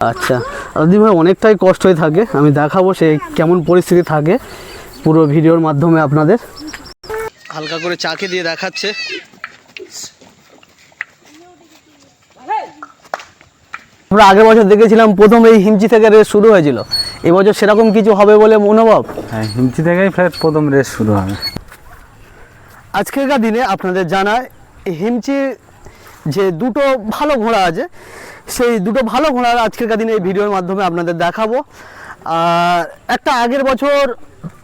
আচ্ছা। দাদি ভাই অনেকটাই কষ্ট হয়ে থাকে। আমি দেখাবো সে কেমন পরিস্থিতি থাকে পুরো ভিডিওর মাধ্যমে আপনাদের। হালকা করে চাকে দিয়ে দেখাচ্ছে। আমরা আগের বছর দেখেছিলাম প্রথম এই হিমচি থেকে রেস শুরু হয়েছিল। এবছর সেরকম কিছু হবে বলে মনোভাব? হ্যাঁ হিমচি থেকেই ফের প্রথম রেস শুরু হবে। আজকেরকার দিনে আপনাদের জানায় হিমচি যে দুটো ভালো ঘোড়া আছে, সেই দুটো ভালো ঘোড়ার আজকেরকার দিনে এই ভিডিওর মাধ্যমে আপনাদের দেখাবো। আর একটা আগের বছর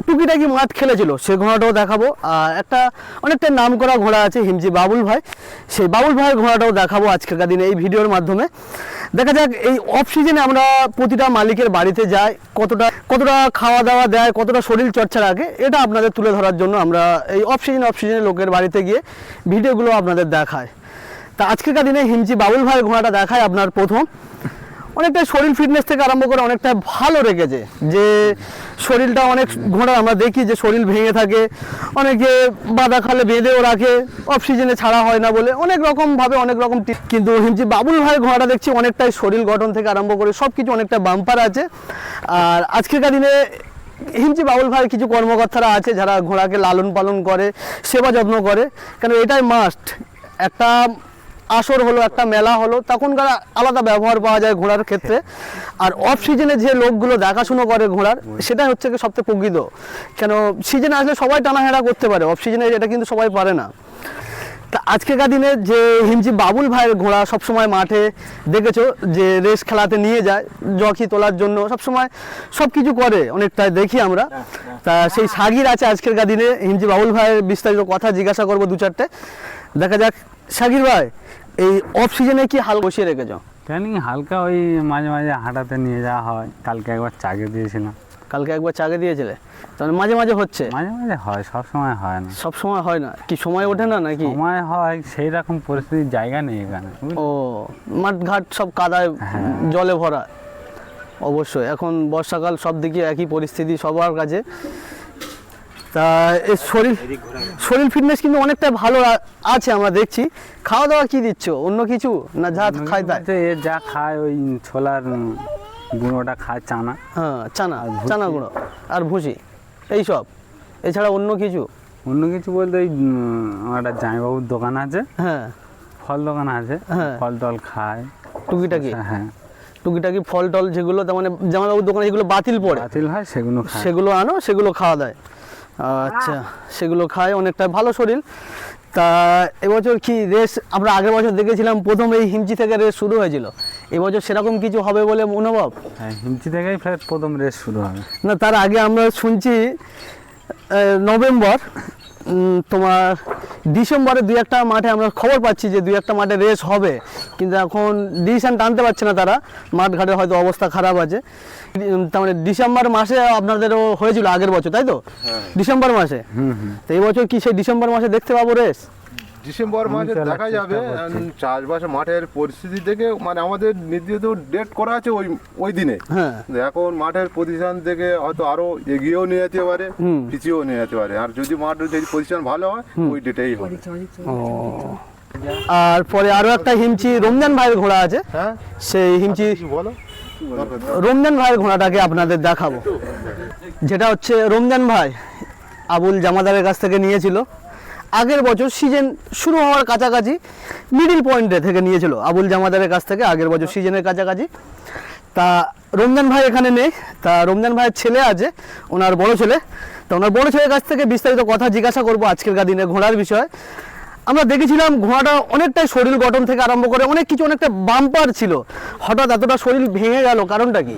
টুকিটাকি মাঠ খেলেছিল সেই ঘোড়াটাও দেখাবো। আর একটা অনেকটা নাম করা ঘোড়া আছে হিমজি বাবুল ভাই, সেই বাবুল ভাইয়ের ঘোড়াটাও দেখাবো আজকেরকার দিনে এই ভিডিওর মাধ্যমে। দেখা যাক এই অফ সিজনে আমরা প্রতিটা মালিকের বাড়িতে যাই, কতটা কতটা খাওয়া দাওয়া দেয়, কতটা শরীর চর্চা রাখে, এটা আপনাদের তুলে ধরার জন্য আমরা এই অফ সিজনে অফ সিজনে লোকের বাড়িতে গিয়ে ভিডিওগুলো আপনাদের দেখায় তা আজকেরকার দিনে হিমচি বাবুল ভাইয়ের ঘোড়াটা দেখায় আপনার প্রথম। অনেকটা শরীর ফিটনেস থেকে আরম্ভ করে অনেকটা ভালো রেখেছে যে শরীরটা অনেক ঘোড়া আমরা দেখি যে শরীর ভেঙে থাকে, অনেকে বাধা খালে বেঁধেও রাখে অফ সিজনে ছাড়া হয় না বলে অনেক রকমভাবে অনেক রকম কিন্তু হিমচি বাবুল ভাইয়ের ঘোড়াটা দেখছি অনেকটাই শরীর গঠন থেকে আরম্ভ করে সব কিছু অনেকটা বাম্পার আছে। আর আজকেরকার দিনে হিমচি বাবুল ভাইয়ের কিছু কর্মকর্তারা আছে যারা ঘোড়াকে লালন পালন করে, সেবা যত্ন করে। কেন এটাই মাস্ট একটা আসর হলো একটা মেলা হলো তখনকার আলাদা ব্যবহার পাওয়া যায় ঘোড়ার ক্ষেত্রে। আর অফ সিজনে যে লোকগুলো দেখাশুনো করে ঘোড়ার সেটা হচ্ছে কি সবচেয়ে প্রকৃত। কেন সিজনে আসলে সবাই টানাহেড়া করতে পারে অফ সিজনে এটা কিন্তু সবাই পারে না। তা আজকেকার দিনে যে হিমচি বাবুল ভাইয়ের ঘোড়া সবসময় মাঠে দেখেছ যে রেস খেলাতে নিয়ে যায় জকি তোলার জন্য সবসময় সব কিছু করে অনেকটাই দেখি আমরা। তা সেই সাগির আছে আজকেরকার দিনে হিমচি বাবুল ভাইয়ের বিস্তারিত কথা জিজ্ঞাসা করব দু চারটে দেখা যাক সাগির ভাই এই অফ সিজনে কি হাল বসিয়ে রেখেছো? ট্রেনিং হালকা ওই মাঝে মাঝে হাঁটাতে নিয়ে যাওয়া হয়। কালকে একবার চাকে দিয়েছিলাম। কালকে একবার চাকে দিয়েছিলে? তাহলে মাঝে মাঝে হচ্ছে। মাঝে মাঝে হয় সব সময় হয় না। সব সময় হয় না? কি সময় ওঠে না নাকি? সময় হয় সেই রকম পরিস্থিতির জায়গা নেই এখানে ও মাঠ ঘাট সব কাদায় হ্যাঁ। জলে ভরা। অবশ্যই এখন বর্ষাকাল সব দিকে একই পরিস্থিতি সবার কাছে। তা এই শরীর শরীর ফিটনেস কিন্তু অনেকটা ভালো আছে আমরা দেখছি। খাওয়া দাওয়া কি দিচ্ছ? অন্য কিছু? না যা খাই তাই? যা খায় ওই ছোলার গুঁড়োটা খায় চানা। হ্যাঁ চানা চানা গুঁড়ো আর ভুসি এইসব এছাড়া অন্য কিছু? অন্য কিছু বলতে ওই আমার একটা জামাইবাবুর দোকান আছে। হ্যাঁ। ফল দোকান আছে। হ্যাঁ। ফল টল খায়। টুকিটাকি? হ্যাঁ টুকিটাকি ফল টল যেগুলো তার মানে জামাইবাবুর দোকানে যেগুলো বাতিল পড়ে বাতিল হয় সেগুলো সেগুলো আনো সেগুলো খাওয়া দেয়। আচ্ছা সেগুলো খায় অনেকটা ভালো শরীর। তা এবছর কি রেস আমরা আগের বছর দেখেছিলাম প্রথম এই হিমচি থেকে রেস শুরু হয়েছিল। এবছর সেরকম কিছু হবে বলে মনোভাব হ্যাঁ হিমচি থেকেই ফের প্রথম রেস শুরু হবে। না তার আগে আমরা শুনছি নভেম্বর তোমার ডিসেম্বরে দুই একটা মাঠে আমরা খবর পাচ্ছি যে দুই একটা মাঠে রেস হবে। কিন্তু এখন ডিসিশন টানতে পারছে না তারা। মাঠ ঘাটের হয়তো অবস্থা খারাপ আছে। তার মানে ডিসেম্বর মাসে আপনাদেরও হয়েছিল আগের বছর তাই তো? ডিসেম্বর মাসে? তো এই বছর কি সেই ডিসেম্বর মাসে দেখতে পাবো রেস? ডিসেম্বর মাসে দেখা যাবে চাষবাস মাঠের পরিস্থিতি দেখে মানে আমাদের নির্দিষ্ট ডেট করা আছে ওই ওই দিনে। হ্যাঁ। এখন মাঠের পজিশন থেকে হয়তো আরও এগিয়েও নিয়ে যেতে পারে পিছিয়েও নিয়ে যেতে পারে। আর যদি মাঠের যদি পজিশন ভালো হয় ওই ডেটেই হবে। আর পরে আরও একটা হিমচি রমজান ভাইয়ের ঘোড়া আছে। হ্যাঁ। সেই হিমচি বলো। রমজান ভাইয়ের ঘোড়াটাকে আপনাদের দেখাবো। যেটা হচ্ছে রমজান ভাই আবুল জামাদারের কাছ থেকে নিয়েছিল। আগের বছর সিজন শুরু হওয়ার কাছাকাছি মিডিল পয়েন্টে থেকে নিয়েছিল আবুল জামাদারের কাছ থেকে আগের বছর সিজনের কাছাকাছি। তা রমজান ভাই এখানে নেই তা রমজান ভাইয়ের ছেলে আছে ওনার বড় ছেলে। তা ওনার বড় ছেলের কাছ থেকে বিস্তারিত কথা জিজ্ঞাসা করব আজকেরকার দিনে ঘোড়ার বিষয়ে। আমরা দেখেছিলাম ঘোড়াটা অনেকটাই শরীর গঠন থেকে আরম্ভ করে অনেক কিছু অনেকটা বাম্পার ছিল। হঠাৎ এতটা শরীর ভেঙে গেল কারণটা কি?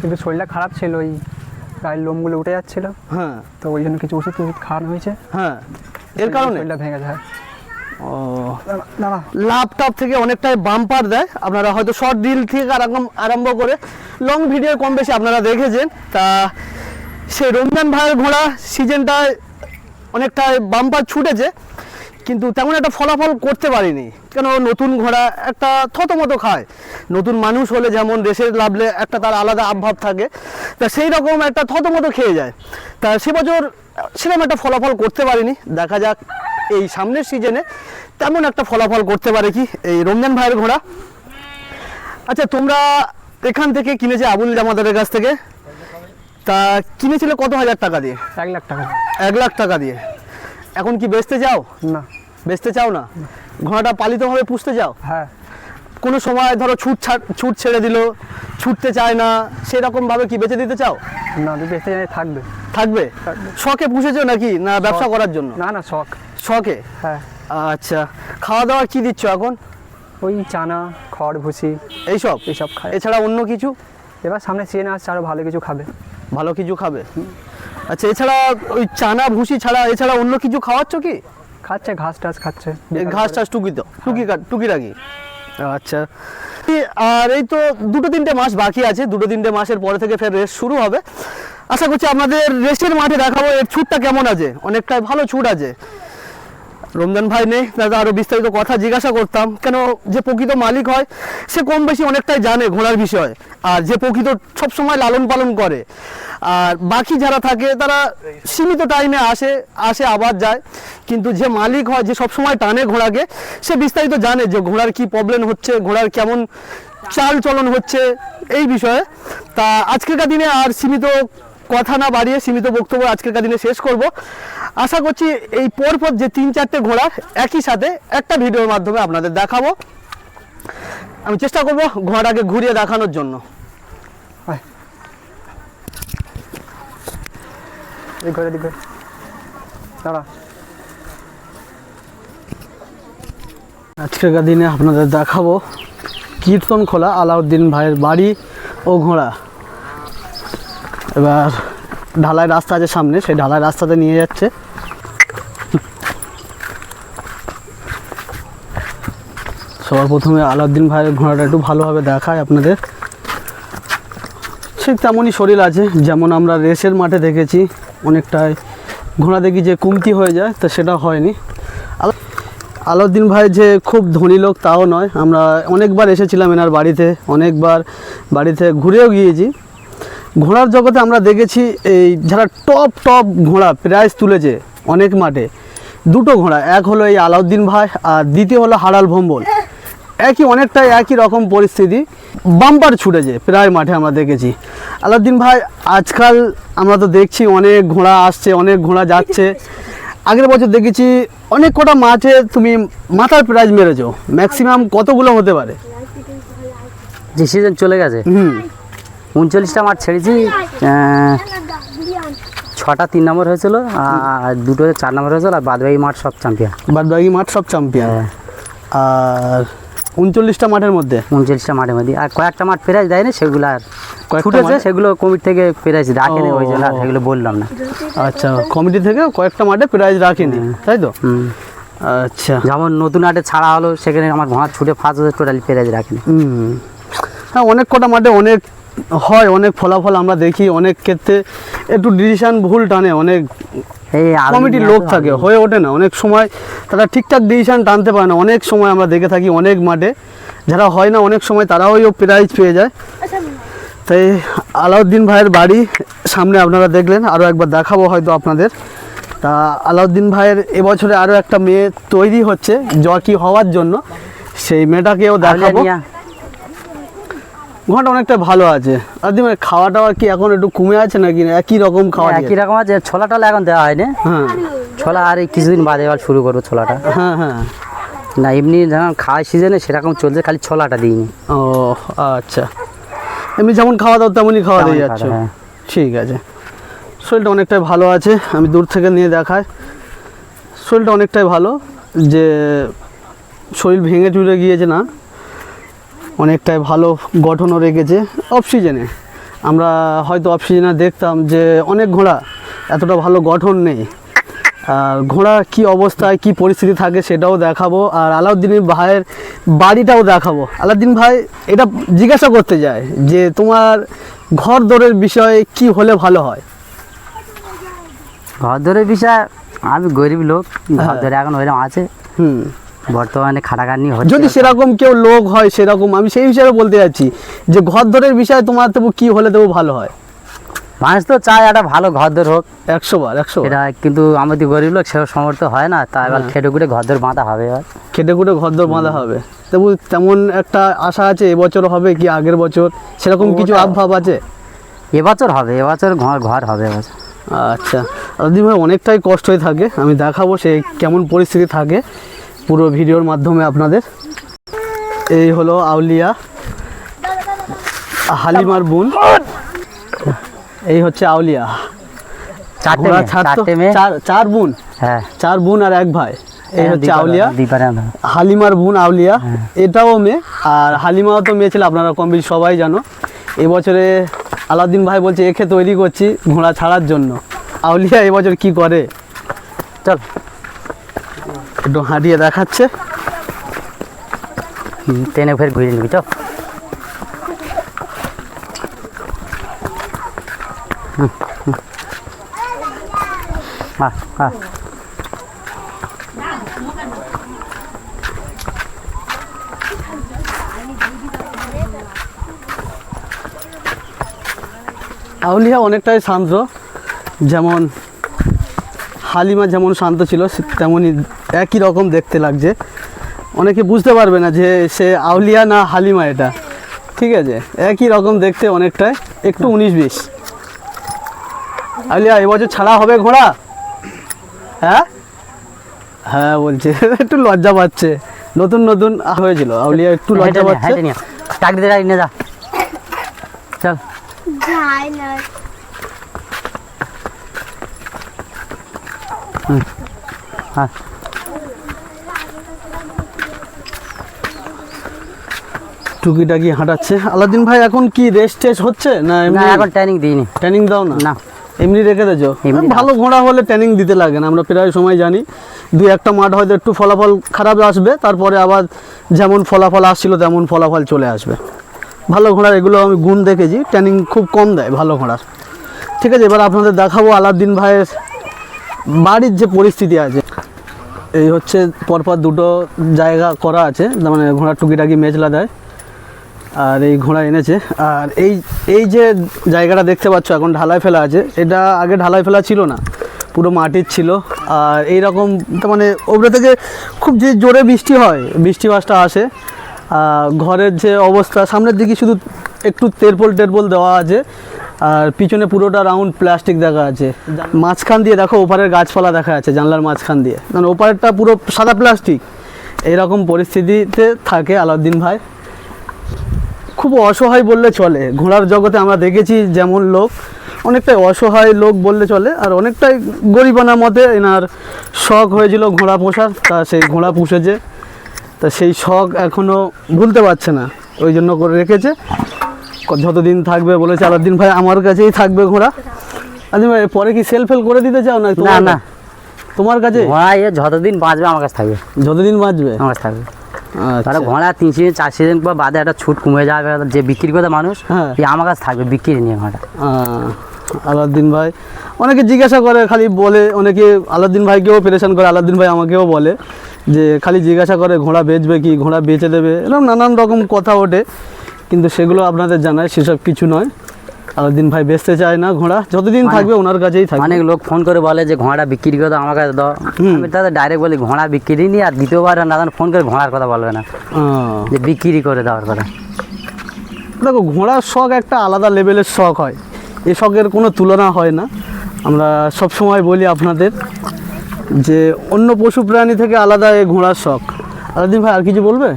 কিন্তু শরীরটা খারাপ ছিল ওই গায়ের লোমগুলো উঠে যাচ্ছিল। হ্যাঁ। তো ওই জন্য কিছু ওষুধ টষুধ খাওয়ানো হয়েছে। হ্যাঁ। এর কারণে? ভেঙে যায়। ও। না না। লাভ টাপ থেকে অনেকটাই বাম্পার দেয়। আপনারা হয়তো শর্ট ডিল থেকে আরম্ভ আরম্ভ করে লং ভিডিও কম বেশি আপনারা দেখেছেন। তা সেই রমজান ভাইয়ের ঘোড়া সিজনটায় অনেকটাই বাম্পার ছুটেছে। কিন্তু তেমন একটা ফলাফল করতে পারিনি। কেন? নতুন ঘোড়া একটা থতমতো খায়। নতুন মানুষ হলে যেমন রেসের লাভলে একটা তার আলাদা আবভাব থাকে তা সেই রকম একটা থতমতো খেয়ে যায়। তা সে বছর সেরকম একটা ফলাফল করতে পারিনি। দেখা যাক এই সামনের সিজনে তেমন একটা ফলাফল করতে পারে কি এই রমজান ভাইয়ের ঘোড়া। আচ্ছা তোমরা এখান থেকে কিনেছে আবুল জামাদারের কাছ থেকে। তা কিনেছিল কত হাজার টাকা দিয়ে? এক লাখ টাকা। এক লাখ টাকা দিয়ে। এখন কি বেচতে চাও? না। বেচতে চাও না? ঘোড়াটা পালিতভাবে পুষতে চাও? হ্যাঁ। কোনো সময় ধরো ছুট ছুট ছেড়ে দিল ছুটতে চায় না সেরকম ভাবে কি বেঁচে দিতে চাও? না বেঁচে জানি থাকবে। থাকবে? শখে পুষেছো নাকি? না ব্যবসা করার জন্য? না না শখ। শখে? হ্যাঁ। আচ্ছা। খাওয়া দাওয়া কি দিচ্ছ এখন? ওই চানা খড় ভুসি এইসব? এইসব খায় এছাড়া অন্য কিছু? এবার সামনে সিজনে আসছে আরও ভালো কিছু খাবে। ভালো কিছু খাবে? আচ্ছা এছাড়া ওই চানা ভুসি ছাড়া এছাড়া অন্য কিছু খাওয়াচ্ছ কি? খাচ্ছে ঘাস টাস খাচ্ছে। ঘাস টাস টুকি তো টুকি কা- টুকি রাখি আচ্ছা। আর এই তো দুটো তিনটে মাস বাকি আছে দুটো তিনটে মাসের পরে থেকে ফের রেস্ট শুরু হবে। আশা করছি আপনাদের রেস্টের মাঠে দেখাবো এর ছুটটা কেমন আছে? অনেকটাই ভালো ছুট আছে। রমজান ভাই নেই দাদা আরও বিস্তারিত কথা জিজ্ঞাসা করতাম। কেন যে প্রকৃত মালিক হয়, সে কম বেশি অনেকটাই জানে ঘোড়ার বিষয়। আর যে প্রকৃত সবসময় লালন পালন করে। আর বাকি যারা থাকে, তারা সীমিত টাইমে আসে আসে, আবার যায়। কিন্তু যে মালিক হয়, যে সবসময় টানে ঘোড়াকে, সে বিস্তারিত জানে যে ঘোড়ার কি প্রবলেম হচ্ছে, ঘোড়ার কেমন চাল চলন হচ্ছে, এই বিষয়ে। তা আজকেরকার দিনে আর সীমিত কথা না বাড়িয়ে সীমিত বক্তব্য আজকেরকার দিনে শেষ করব। আশা করছি এই পরপর যে তিন চারটে ঘোড়ার একই সাথে একটা ভিডিওর মাধ্যমে আপনাদের দেখাবো। আমি চেষ্টা করব ঘোড়াটাকে ঘুরিয়ে দেখানোর জন্য। আজকেরকার দিনে আপনাদের দেখাবো কীর্তন খোলা আলাউদ্দিন ভাইয়ের বাড়ি ও ঘোড়া। এবার ঢালাই রাস্তা আছে সামনে, সেই ঢালাই রাস্তাতে নিয়ে যাচ্ছে। সবার প্রথমে আলাউদ্দিন ভাইয়ের ঘোড়াটা একটু ভালোভাবে দেখায় আপনাদের। ঠিক তেমনই শরীর আছে, যেমন আমরা রেসের মাঠে দেখেছি, অনেকটাই ঘোড়া দেখি যে কুমতি হয়ে যায়, তো সেটা হয়নি। আলা- আলাউদ্দিন ভাই যে খুব ধনী লোক, তাও নয়। আমরা অনেকবার এসেছিলাম এনার বাড়িতে, অনেকবার বাড়িতে ঘুরেও গিয়েছি। ঘোড়ার জগতে আমরা দেখেছি এই যারা টপ টপ ঘোড়া প্রাইজ তুলেছে অনেক মাঠে দুটো ঘোড়া এক হলো এই আলাউদ্দিন ভাই আর দ্বিতীয় হলো হারাল ভম্বল। একই অনেকটাই একই রকম পরিস্থিতি বাম্পার ছুটেছে প্রায় মাঠে আমরা দেখেছি। আলাউদ্দিন ভাই আজকাল আমরা তো দেখছি অনেক ঘোড়া আসছে অনেক ঘোড়া যাচ্ছে। আগের বছর দেখেছি অনেক কটা মাঠে তুমি মাথার প্রাইজ মেরেছো ম্যাক্সিমাম কতগুলো হতে পারে? যে সিজন চলে গেছে? হুম। উনচল্লিশটা মাঠ ছেড়েছি ছটা তিন নম্বর হয়েছিল আর দুটো চার নম্বর হয়েছিল আর বাদবাকি মাঠ সব চ্যাম্পিয়ন বাদ বাকি মাঠ সব চ্যাম্পিয়ন হ্যাঁ। আর উনচল্লিশটা মাঠের মধ্যে? উনচল্লিশটা মাঠের মধ্যে। আর কয়েকটা মাঠ প্রাইজ দেয়নি সেগুলো আর ছুটেছে? সেগুলো কমিটি থেকে প্রাইজ রাখেনি ওই জন্য আর সেগুলো বললাম না। আচ্ছা কমিটি থেকে কয়েকটা মাঠে প্রাইজ রাখেনি তাই তো? আচ্ছা। যেমন নতুন হাটে ছাড়া হলো সেখানে আমার ঘোড়া ছুটে ফার্স্ট হচ্ছে টোটালি প্রাইজ রাখেনি। হ্যাঁ অনেক কটা মাঠে অনেক হয় অনেক ফলাফল আমরা দেখি অনেক ক্ষেত্রে একটু ডিসিশন ভুল টানে অনেক কমিটির লোক থাকে হয়ে ওঠে না। অনেক সময় তারা ঠিকঠাক ডিসিশন টানতে পারে না। অনেক সময় আমরা দেখে থাকি অনেক মাঠে যারা হয় না অনেক সময় তারাও ওই প্রাইজ পেয়ে যায়। তাই আলাউদ্দিন ভাইয়ের বাড়ি সামনে আপনারা দেখলেন আরও একবার দেখাবো হয়তো আপনাদের। তা আলাউদ্দিন ভাইয়ের এবছরে আরও একটা মেয়ে তৈরি হচ্ছে জকি হওয়ার জন্য। সেই মেয়েটাকেও দেখাবো। ঘণ্টা অনেকটা ভালো আছে। আর ভাই খাওয়া টাওয়া কি এখন একটু কমে আছে নাকি? একই রকম খাওয়া একই রকম আছে। ছোলা টলা এখন দেওয়া হয়নি। হ্যাঁ। ছোলা আর কিছুদিন বাদে এবার শুরু করব ছোলাটা। হ্যাঁ হ্যাঁ। না এমনি যখন খাওয়ার সিজনে সেরকম চলছে খালি ছোলাটা দিইনি। ও আচ্ছা। এমনি যেমন খাওয়া দাও তেমনই খাওয়া দিয়ে যাচ্ছ। হ্যাঁ। ঠিক আছে। শরীরটা অনেকটাই ভালো আছে আমি দূর থেকে নিয়ে দেখাই। শরীরটা অনেকটাই ভালো যে শরীর ভেঙে চুরে গিয়েছে না। অনেকটাই ভালো গঠনও রেখেছে অক্সিজেনে আমরা হয়তো অক্সিজেনে দেখতাম যে অনেক ঘোড়া এতটা ভালো গঠন নেই। আর ঘোড়া কি অবস্থায় কি পরিস্থিতি থাকে সেটাও দেখাবো। আর আলাউদ্দিনের ভাইয়ের বাড়িটাও দেখাবো। আলাউদ্দিন ভাই এটা জিজ্ঞাসা করতে যায় যে তোমার ঘর দরের বিষয়ে কি হলে ভালো হয়? ঘর ধরে বিষয় আমি গরিব লোক ঘর হ্যাঁ। ধরে এখন ওইরকম আছে। হুম। বর্তমানে খাটাখাটনি হচ্ছে যদি সেরকম কেউ লোক হয় সেরকম আমি সেই হিসাবে বলতে যাচ্ছি যে ঘর দরের বিষয়ে তোমার তবু কি হলে তবু ভালো হয়? মানুষ তো চায় একটা ভালো ঘরদর হোক। একশো বার একশো এটা কিন্তু আমাদের গরিব লোক সেও সমর্থ হয় না তাই এবার খেটে খুটে ঘরদর বাঁধা হবে এবার। খেটে খুটে ঘরদর বাঁধা হবে। তবু তেমন একটা আশা আছে এবছর হবে কি আগের বছর? সেরকম কিছু আবভাব আছে? এবছর হবে এবছর ঘর ঘর হবে এবছর আচ্ছা। দাদি ভাই অনেকটাই কষ্টই থাকে। আমি দেখাবো সে কেমন পরিস্থিতি থাকে। পুরো ভিডিওর মাধ্যমে আপনাদের। এই হলো আউলিয়া হালিমার বোন। এই হচ্ছে আউলিয়া। চার বোন। হ্যাঁ। চার বোন আর এক ভাই। এই হচ্ছে আউলিয়া। হালিমার বোন আউলিয়া। এটাও মেয়ে। আর হালিমাও তো মেয়ে ছিল আপনারা কম বেশি সবাই জানো। এবছরে আলাউদ্দিন ভাই বলছে একে তৈরি করছি ঘোড়া ছাড়ার জন্য। আউলিয়া এবছর কি করে? চল। একটু হাঁটিয়ে দেখাচ্ছে। টেনে ফের ঘুরে নিবি আহ। আউলিয়া অনেকটাই শান্ত, যেমন হালিমা যেমন শান্ত ছিল তেমনই একই রকম দেখতে লাগছে। অনেকে বুঝতে পারবে না যে সে আউলিয়া না হালিমা এটা। ঠিক আছে একই রকম দেখতে অনেকটাই একটু উনিশ বিশ। আউলিয়া এবছর ছাড়া হবে ঘোড়া? হ্যাঁ? হ্যাঁ বলছে একটু লজ্জা পাচ্ছে। নতুন নতুন হয়েছিল আউলিয়া একটু লজ্জা পাচ্ছে। নিয়ে। টাক দিয়ে গাড়ি নিয়ে যা। চল। হ্যাঁ। টুকিটাকি হাঁটাচ্ছে। আলাদিন ভাই এখন কি রেস্ট টেস্ট হচ্ছে না এমনি এখন ট্রেনিং দিইনি। ট্রেনিং দাও না? না। এমনি রেখে দেছো? ভালো ঘোড়া হলে ট্রেনিং দিতে লাগে না আমরা প্রায় সময় জানি। দুই একটা মাঠ হয়তো একটু ফলাফল খারাপ আসবে তারপরে আবার যেমন ফলাফল আসছিল তেমন ফলাফল চলে আসবে। ভালো ঘোড়ার এগুলো আমি গুণ দেখেছি। ট্রেনিং খুব কম দেয় ভালো ঘোড়ার। ঠিক আছে এবার আপনাদের দেখাবো আলাউদ্দিন ভাইয়ের বাড়ির যে পরিস্থিতি আছে। এই হচ্ছে পরপর দুটো জায়গা করা আছে মানে ঘোড়ার টুকিটাকি মেজলা দেয়। আর এই ঘোড়া এনেছে। আর এই এই যে জায়গাটা দেখতে পাচ্ছ, এখন ঢালাই ফেলা আছে, এটা আগে ঢালাই ফেলা ছিল না, পুরো মাটির ছিল। আর এই রকম তার মানে ওপরে থেকে খুব যে জোরে বৃষ্টি হয়, বৃষ্টি বাসটা আসে। ঘরের যে অবস্থা, সামনের দিকে শুধু একটু তেরপল টেরপোল দেওয়া আছে, আর পিছনে পুরোটা রাউন্ড প্লাস্টিক দেখা আছে। মাঝখান দিয়ে দেখো, ওপারের গাছপালা দেখা আছে জানলার মাঝখান দিয়ে। মানে ওপারেরটা পুরো সাদা প্লাস্টিক। এইরকম পরিস্থিতিতে থাকে আলাউদ্দিন ভাই। খুব অসহায় বললে চলে। ঘোড়ার জগতে আমরা দেখেছি যেমন লোক অনেকটাই অসহায় লোক বললে চলে আর অনেকটাই গরিবানা মতে এনার শখ হয়েছিল ঘোড়া পোষার তা সেই ঘোড়া পুষেছে। তা সেই শখ এখনও ভুলতে পারছে না ওই জন্য করে রেখেছে। যতদিন থাকবে বলেছে আলাদিন ভাই আমার কাছেই থাকবে ঘোড়া। আলাদিন ভাই পরে কি সেল ফেল করে দিতে চাও না না তোমার- না। তোমার কাছে? ঘোড়া এ যতদিন বাঁচবে আমার কাছে থাকবে। যতদিন বাঁচবে? আমার কাছে থাকবে। আচ্ছা। তাহলে ঘোড়া তিন সিজন চার সিজন পর বাদে একটা ছুট কমে যাবে যে বিক্রি করে মানুষ হ্যাঁ। আমার কাছে থাকবে বিক্রি নিয়ে ঘোড়া। আলাউদ্দিন ভাই। অনেকে জিজ্ঞাসা করে খালি বলে অনেকে আলাউদ্দিন ভাইকেও পেরেশান করে আলাউদ্দিন ভাই আমাকেও বলে যে খালি জিজ্ঞাসা করে ঘোড়া বেচবে কি ঘোড়া বেচে দেবে এরকম নানান রকম কথা ওঠে কিন্তু সেগুলো আপনাদের জানায় সেসব কিছু নয়। আলাউদ্দিন ভাই বেচতে চায় না ঘোড়া যতদিন থাকবে ওনার কাছেই থাকবে। অনেক লোক ফোন করে বলে যে ঘোড়াটা বিক্রি করে আমার কাছে দাও। আমি তাদের ডাইরেক্ট বলি ঘোড়া বিক্রি নি আর দ্বিতীয়বার না ফোন করে ঘোড়ার কথা বলবে না। যে বিক্রি করে দেওয়ার কথা। দেখো ঘোড়ার শখ একটা আলাদা লেভেলের শখ হয়। এ শখের কোনো তুলনা হয় না। আমরা সব সময় বলি আপনাদের যে অন্য পশু প্রাণী থেকে আলাদা এই ঘোড়ার শখ। আলাদিন ভাই আর কিছু বলবে?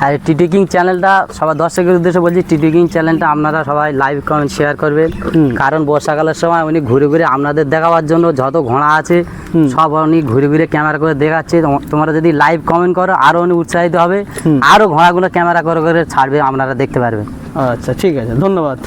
আর টিটিকিং চ্যানেলটা সবার দর্শকের উদ্দেশ্যে বলছি টিটিকিং চ্যানেলটা আপনারা সবাই লাইভ কমেন্ট শেয়ার করবেন। কারণ বর্ষাকালের সময় উনি ঘুরে ঘুরে আপনাদের দেখাবার জন্য যত ঘোড়া আছে সব উনি ঘুরে ঘুরে ক্যামেরা করে দেখাচ্ছে। তোম- তোমরা যদি লাইভ কমেন্ট করো আরও উনি উৎসাহিত হবে। আরও ঘোড়াগুলো ক্যামেরা করে করে ছাড়বে আপনারা দেখতে পারবেন। আচ্ছা ঠিক আছে ধন্যবাদ।